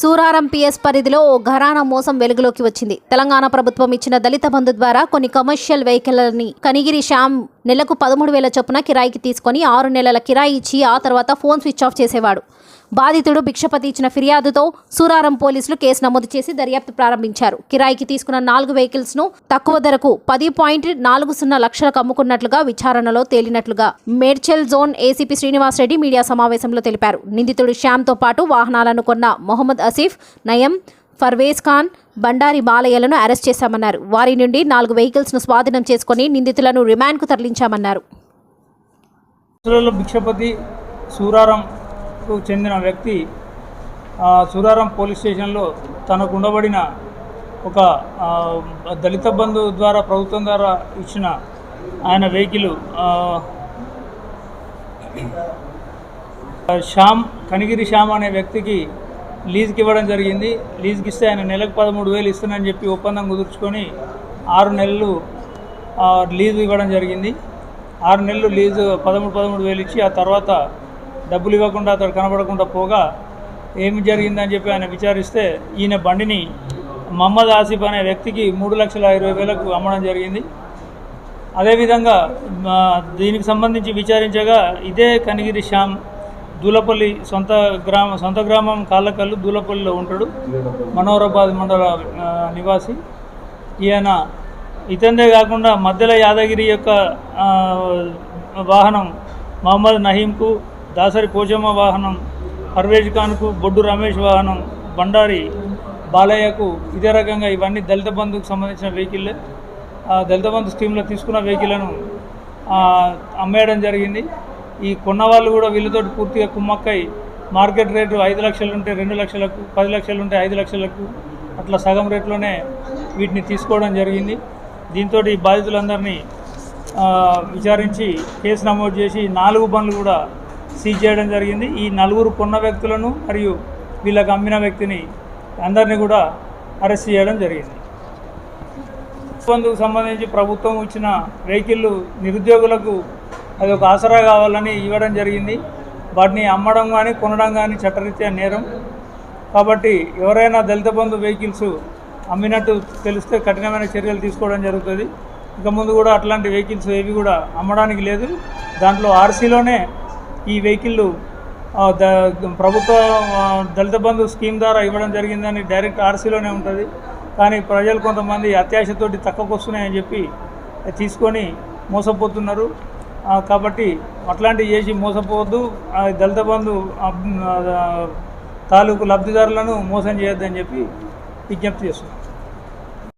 Suraram PS పరిధిలో ఓ ఘరానా మోసం వెలుగులోకి వచ్చింది. తెలంగాణ ప్రభుత్వం ఇచ్చిన దళిత బంధు ద్వారా కొన్ని కమర్షియల్ వెహికల్ని కనిగిరి శ్యామ్ నెలకు పదమూడు వేల చొప్పున కిరాయికి తీసుకొని ఆరు నెలల కిరాయి ఇచ్చి ఆ తర్వాత ఫోన్ స్విచ్ ఆఫ్ చేసేవాడు. బాధితుడు భిక్షపతి ఇచ్చిన ఫిర్యాదుతో సూరారం పోలీసులు కేసు నమోదు చేసి దర్యాప్తు ప్రారంభించారు. కిరాయికి తీసుకున్న నాలుగు వెహికల్స్ను తక్కువ ధరకు పది పాయింట్ నాలుగు సున్నా లక్షలకు అమ్ముకున్నట్లుగా విచారణలో తేలినట్లుగా Medchal zone ACP Srinivas Reddy media సమావేశంలో తెలిపారు. నిందితుడు శ్యామ్తో పాటు వాహనాలను కొన్న మొహమ్మద్ అసీఫ్ నయం ఫర్వేజ్ ఖాన్ బండారి బాలయ్యలను అరెస్ట్ చేశామన్నారు. వారి నుండి నాలుగు వెహికల్స్ను స్వాధీనం చేసుకుని నిందితులను రిమాండ్కు తరలించామన్నారు. భిక్షపతి భిక్షపతి కు చెందిన వ్యక్తి ఆ, సూరారం పోలీస్ స్టేషన్లో తనకు ఉండబడిన ఒక దళిత బంధు ద్వారా ప్రభుత్వం ద్వారా ఇచ్చిన ఆయన వెహికల్ శ్యామ్ కనిగిరి శ్యామ్ అనే వ్యక్తికి లీజ్కి ఇవ్వడం జరిగింది. లీజ్కి ఇస్తే ఆయన నెలకు పదమూడు వేలు ఇస్తానని చెప్పి ఒప్పందం కుదుర్చుకొని ఆరు నెలలు లీజు ఇవ్వడం జరిగింది. ఆరు నెలలు లీజు పదమూడు పదమూడు వేలు ఇచ్చి ఆ తర్వాత డబ్బులు ఇవ్వకుండా అతడు కనబడకుండా పోగా ఏమి జరిగిందని చెప్పి ఆయన విచారిస్తే ఈయన బండిని మహమ్మద్ ఆసిఫ్ అనే వ్యక్తికి మూడు లక్షల ఇరవై వేలకు అమ్మడం జరిగింది. అదేవిధంగా దీనికి సంబంధించి విచారించగా ఇదే కనిగిరి శ్యామ్ దూలపల్లి సొంత గ్రామ సొంత గ్రామం కాళ్ళకల్లు దూలపల్లిలో ఉంటాడు. మనోహరాబాద్ మండల నివాసి. ఈయన ఇతందే కాకుండా మధ్యలో యాదగిరి యొక్క వాహనం మహమ్మద్ నహీంకు దాసరి కోజమ్మ వాహనం పర్వేజ్ ఖాన్కు బొడ్డు రమేష్ వాహనం బండారి బాలయ్యకు ఇదే రకంగా ఇవన్నీ దళిత బంధుకు సంబంధించిన వెహికల్ ఆ దళిత బంధు స్కీమ్లో తీసుకున్న వెహికల్ను అమ్మేయడం జరిగింది. ఈ కొన్నవాళ్ళు కూడా వీళ్ళతో పూర్తిగా కుమ్మక్కై మార్కెట్ రేటు ఐదు లక్షలు ఉంటే రెండు లక్షలకు పది లక్షలు ఉంటే ఐదు లక్షలకు అట్లా సగం రేట్లోనే వీటిని తీసుకోవడం జరిగింది. దీంతో ఈ బాధితులందరినీ విచారించి కేసు నమోదు చేసి నాలుగు బండ్లు కూడా సీజ్ చేయడం జరిగింది. ఈ నలుగురు కొన్న వ్యక్తులను మరియు వీళ్ళకి అమ్మిన వ్యక్తిని అందరినీ కూడా అరెస్ట్ చేయడం జరిగింది. బంధుకు సంబంధించి ప్రభుత్వం ఇచ్చిన వెహికల్లు నిరుద్యోగులకు అది ఒక ఆసరా కావాలని ఇవ్వడం జరిగింది. వాటిని అమ్మడం కానీ కొనడం కానీ చట్టరీత్యా నేరం. కాబట్టి ఎవరైనా దళిత బంధు వెహికల్స్ అమ్మినట్టు తెలిస్తే కఠినమైన చర్యలు తీసుకోవడం జరుగుతుంది. ఇక ముందు కూడా అట్లాంటి వెహికల్స్ ఏవి కూడా అమ్మడానికి లేదు. దాంట్లో ఆర్సీలోనే ఈ వెహికల్ ద ప్రభుత్వ దళిత బంధు స్కీమ్ ద్వారా ఇవ్వడం జరిగిందని డైరెక్ట్ ఆర్సీలోనే ఉంటుంది. కానీ ప్రజలు కొంతమంది అత్యాశతోటి తక్కువకు వస్తున్నాయని చెప్పి తీసుకొని మోసపోతున్నారు. కాబట్టి అట్లాంటివి చేసి మోసపోవద్దు. ఆ, దళిత బంధు తాలూకు లబ్ధిదారులను మోసం చేయొద్దని చెప్పి విజ్ఞప్తి చేస్తున్నాం.